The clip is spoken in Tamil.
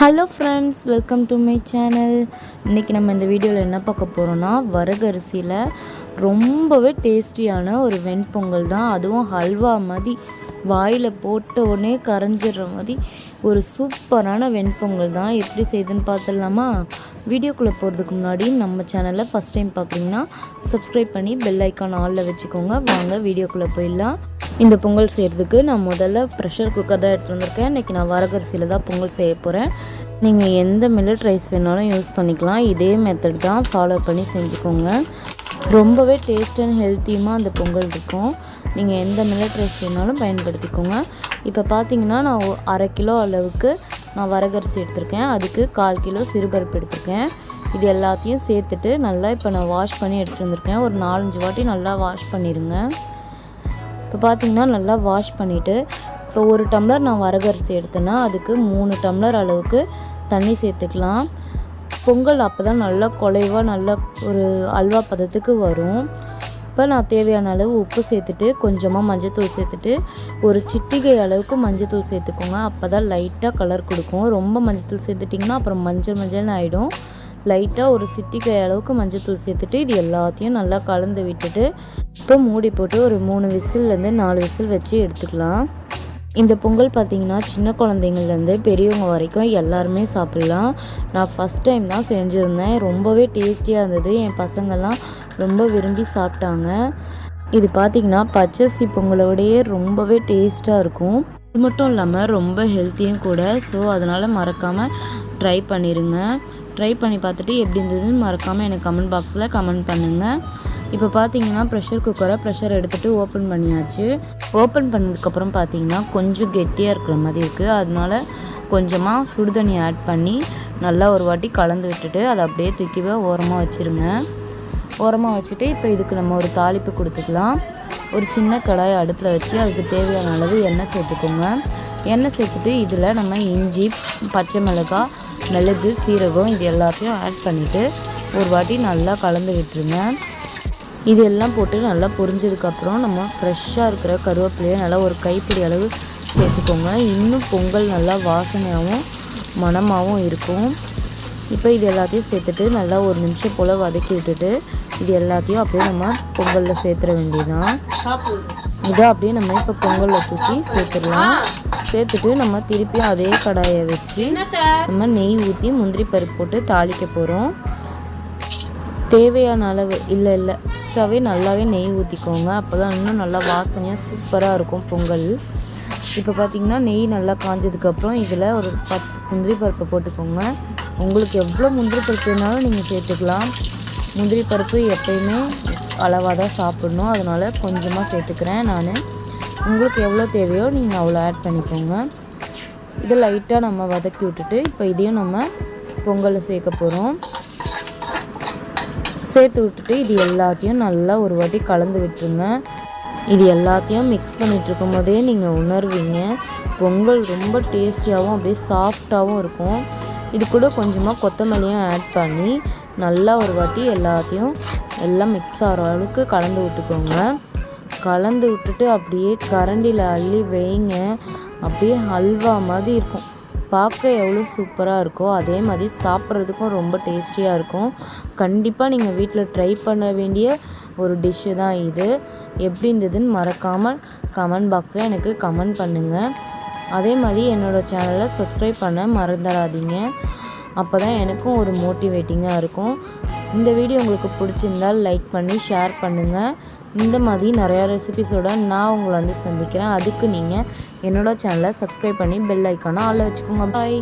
Hello friends welcome to my channel இன்றைக்கி நம்ம இந்த வீடியோவில் என்ன பார்க்க போகிறோன்னா வரகரிசியில் ரொம்பவே டேஸ்டியான ஒரு வெண்பொங்கல் தான். அதுவும் ஹல்வா மாதிரி வாயில் போட்ட உடனே கரைஞ்சிடுற மாதிரி ஒரு சூப்பரான வெண்பொங்கல் தான். எப்படி செய்யுதுன்னு பார்த்துடலாமா? வீடியோக்குள்ளே போகிறதுக்கு முன்னாடி நம்ம சேனலை ஃபஸ்ட் டைம் பார்க்குறீங்கன்னா சப்ஸ்கிரைப் பண்ணி பெல் ஐக்கான் ஆலில் வச்சுக்கோங்க. வாங்க வீடியோக்குள்ளே போயிடலாம். இந்த பொங்கல் செய்கிறதுக்கு நான் முதல்ல ப்ரெஷர் குக்கர் தான் எடுத்து வந்திருக்கேன். இன்றைக்கி நான் வரகரிசியில் தான் பொங்கல் செய்ய போகிறேன் நீங்கள் எந்த மில்லட் ரைஸ் வேணாலும் யூஸ் பண்ணிக்கலாம். இதே மெத்தட் தான் ஃபாலோ பண்ணி செஞ்சுக்கோங்க. ரொம்பவே டேஸ்ட் அண்ட் ஹெல்த்தியுமாக அந்த பொங்கல் இருக்கும். நீங்கள் எந்த மில்லட் ரைஸ் வேணாலும் பயன்படுத்திக்கோங்க. இப்போ பார்த்தீங்கன்னா நான் ஒ- அரை கிலோ அளவுக்கு நான் வரகரிசி எடுத்திருக்கேன். அதுக்கு கால் கிலோ சிறுபருப்பு எடுத்திருக்கேன். இது எல்லாத்தையும் சேர்த்துட்டு நல்லா இப்போ நான் வாஷ் பண்ணி எடுத்து வந்திருக்கேன். ஒரு நாலஞ்சு வாட்டி நல்லா வாஷ் பண்ணிடுங்க. இப்போ பார்த்திங்கன்னா நல்லா வாஷ் பண்ணிவிட்டு இப்போ ஒரு டம்ளர் நான் வரகரிசி எடுத்தேன்னா அதுக்கு மூணு டம்ளர் அளவுக்கு தண்ணி சேர்த்துக்கலாம். பொங்கல் அப்போ தான் நல்லா குலைவாக நல்லா ஒரு அல்வா பதத்துக்கு வரும். இப்போ நான் தேவையான அளவு உப்பு சேர்த்துட்டு கொஞ்சமாக மஞ்சத்தூள் சேர்த்துட்டு ஒரு சிட்டிகை அளவுக்கு மஞ்சத்தூள் சேர்த்துக்கோங்க. அப்போ தான் லைட்டாக கலர் கொடுக்கும். ரொம்ப மஞ்சத்தூள் சேர்த்துட்டிங்கன்னா அப்புறம் மஞ்சள் மஞ்சள்னு ஆகிடும் லைட்டாக ஒரு சிட்டிகை அளவுக்கு மஞ்சத்தூள் சேர்த்துட்டு இது எல்லாத்தையும் நல்லா கலந்து விட்டுட்டு இப்போ மூடி போட்டு ஒரு மூணு விசில்லேருந்து நாலு விசில் வச்சு எடுத்துக்கலாம். இந்த பொங்கல் பார்த்தீங்கன்னா சின்ன குழந்தைங்கள்லேருந்து பெரியவங்க வரைக்கும் எல்லாருமே சாப்பிட்லாம். நான் ஃபஸ்ட் டைம் தான் செஞ்சுருந்தேன். ரொம்பவே டேஸ்டியாக இருந்தது. என் பசங்கள்லாம் ரொம்ப விரும்பி சாப்பிட்டாங்க. இது பார்த்திங்கன்னா பச்சரிசி பொங்கலோடையே ரொம்பவே டேஸ்ட்டாக இருக்கும். இது மட்டும் இல்லாமல் ரொம்ப ஹெல்த்தியும் கூட. ஸோ அதனால் மறக்காமல் ட்ரை பண்ணிடுங்க ட்ரை பண்ணி பார்த்துட்டு எப்படி இருந்ததுன்னு மறக்காமல் எனக்கு கமெண்ட் பாக்ஸில் கமெண்ட் பண்ணுங்கள் இப்போ பார்த்தீங்கன்னா ப்ரெஷர் குக்கரை ப்ரெஷர் எடுத்துகிட்டு ஓப்பன் பண்ணியாச்சு. ஓப்பன் பண்ணதுக்கப்புறம் பார்த்தீங்கன்னா கொஞ்சம் கெட்டியாக இருக்கிற மாதிரி இருக்குது அதனால கொஞ்சமாக சுடுதண்ணி ஆட் பண்ணி நல்லா ஒரு வாட்டி கலந்து விட்டுட்டு அதை அப்படியே தூக்கி ஓரமாக வச்சுருங்க. ஓரமாக வச்சுட்டு இப்போ இதுக்கு நம்ம ஒரு தாளிப்பு கொடுத்துக்கலாம். ஒரு சின்ன கடாய் அடுப்பில் வச்சு அதுக்கு தேவையான அளவு எண்ணெய் சேர்த்துக்கோங்க. எண்ணெய் சேர்த்துட்டு இதில் நம்ம இஞ்சி பச்சை மிளகாய் மிளகு சீரகம் இது எல்லாத்தையும் ஆட் பண்ணிவிட்டு ஒரு வாட்டி நல்லா கலந்து விட்டுருங்க. இது எல்லாம் போட்டு நல்லா பொரிஞ்சதுக்கப்புறம் நம்ம ஃப்ரெஷ்ஷாக இருக்கிற கருவேப்பிலையை நல்லா ஒரு கைப்பிடி அளவு சேர்த்துக்கோங்க. இன்னும் பொங்கல் நல்லா வாசனையாகவும் மணமாகவும் இருக்கும். இப்போ இது எல்லாத்தையும் சேர்த்துட்டு நல்லா ஒரு நிமிஷம் போல் வதக்கி விட்டுட்டு இது எல்லாத்தையும் அப்படியே நம்ம பொங்கலில் சேர்த்துற வேண்டியதுதான். இதை அப்படியே நம்ம இப்போ பொங்கலில் தூக்கி சேர்த்துடலாம். சேர்த்துட்டு நம்ம திருப்பியும் அதே கடாயை வச்சு நம்ம நெய் ஊற்றி முந்திரி பருப்பு போட்டு தாளிக்க போகிறோம் தேவையான அளவு இல்லை இல்லை எக்ஸ்ட்ராவே நல்லாவே நெய் ஊற்றிக்கோங்க அப்போ தான் இன்னும் நல்லா வாசனையாக சூப்பராக இருக்கும் பொங்கல். இப்போ பார்த்தீங்கன்னா நெய் நல்லா காஞ்சதுக்கப்புறம் இதில் ஒரு பத்து முந்திரி பருப்பை போட்டுக்கோங்க. உங்களுக்கு எவ்வளோ முந்திரி பருப்பு வேணாலும் நீங்கள் சேர்த்துக்கலாம். முந்திரி பருப்பு எப்பயுமே அளவாக தான் சாப்பிடணும். அதனால் கொஞ்சமாக சேர்த்துக்கிறேன் நான். உங்களுக்கு எவ்வளோ தேவையோ நீங்கள் அவ்வளோ ஆட் பண்ணிக்கோங்க. இதை லைட்டாக நம்ம வதக்கி விட்டுட்டு இப்போ இதையும் நம்ம பொங்கல் சேர்க்க போகிறோம். சேர்த்து விட்டுட்டு இது எல்லாத்தையும் நல்லா ஒரு வாட்டி கலந்து விட்டுருங்க. இது எல்லாத்தையும் மிக்ஸ் பண்ணிகிட்டு இருக்கும் போதே நீங்கள் உணர்வீங்க. பொங்கல் ரொம்ப டேஸ்டியாகவும் அப்படியே சாஃப்டாகவும் இருக்கும். இது கூட கொஞ்சமாக கொத்தமல்லியும் ஆட் பண்ணி நல்லா ஒரு வாட்டி எல்லாத்தையும் எல்லாம் மிக்ஸ் ஆகிற அளவுக்கு கலந்து விட்டுக்கோங்க. கலந்து விட்டுட்டு அப்படியே கரண்டியில் அள்ளி வைங்க. அப்படியே ஹல்வா மாதிரி இருக்கும். பார்க்க எவ்வளோ சூப்பராக இருக்கோ அதே மாதிரி சாப்பிட்றதுக்கும் ரொம்ப டேஸ்டியாக இருக்கும். கண்டிப்பாக நீங்கள் வீட்டில் ட்ரை பண்ண வேண்டிய ஒரு டிஷ்ஷு தான் இது. எப்படி இருந்ததுன்னு மறக்காமல் கமெண்ட் பாக்ஸில் எனக்கு கமெண்ட் பண்ணுங்கள் அதே மாதிரி என்னோடய சேனலை சப்ஸ்கிரைப் பண்ண மறந்துடாதீங்க. அப்போ தான் எனக்கும் ஒரு மோட்டிவேட்டிங்காக இருக்கும். இந்த வீடியோ உங்களுக்கு பிடிச்சிருந்தால் லைக் பண்ணி ஷேர் பண்ணுங்கள் இந்த மாதிரி நிறையா ரெசிபிஸோட நான் உங்களை வந்து சந்திக்கிறேன். அதுக்கு நீங்கள் என்னோடய சேனலை சப்ஸ்கிரைப் பண்ணி பெல் ஐக்கானை ஆளில் வச்சுக்கோங்க. பாய்